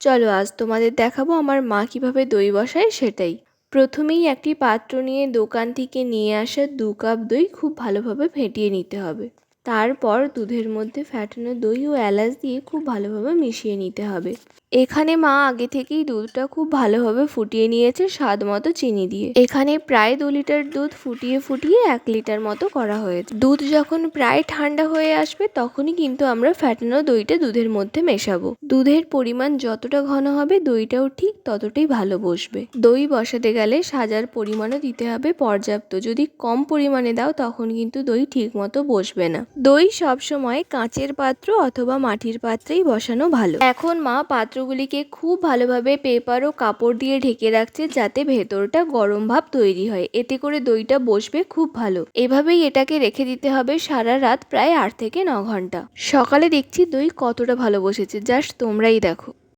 চলো, আজ তোমাদের দেখাবো আমার মা কীভাবে দই বসায় সেটাই। প্রথমেই একটি পাত্র নিয়ে দোকান থেকে নিয়ে আসা দু কাপ দই খুব ভালোভাবে ফেটিয়ে নিতে হবে। তারপর দুধের মধ্যে ফ্যাটানো দই ও এলাচ দিয়ে খুব ভালোভাবে মিশিয়ে নিতে হবে। এখানে মা আগে থেকেই দুধটা খুব ভালোভাবে ফুটিয়ে নিয়েছে স্বাদ মতো চিনি দিয়ে। এখানে প্রায় দু লিটার দুধ ফুটিয়ে ফুটিয়ে এক লিটার মতো করা হয়েছে। দুধ যখন প্রায় ঠান্ডা হয়ে আসবে, তখনই কিন্তু আমরা ফ্যাটানো দইটা দুধের মধ্যে মেশাবো। দুধের পরিমাণ যতটা ঘন হবে, দইটাও ঠিক ততটাই ভালো বসবে। দই বসাতে গেলে সাজার পরিমাণও দিতে হবে। পর্যাপ্ত যদি কম পরিমাণে দাও, তখন কিন্তু দই ঠিক মতো বসবে না। দই সবসময় কাঁচের পাত্র অথবা মাটির পাত্রেই বসানো ভালো। এখন মা পাত্রগুলিকে খুব ভালোভাবে পেপার ও কাপড় দিয়ে ঢেকে রাখছে যাতে ভেতরটা গরম ভাব তৈরি হয়। এতে করে দইটা বসবে খুব ভালো। এভাবেই এটাকে রেখে দিতে হবে সারা রাত প্রায় আট থেকে ন ঘণ্টা। সকালে দেখছি দই কতটা ভালো বসেছে। জাস্ট তোমরাই দেখো।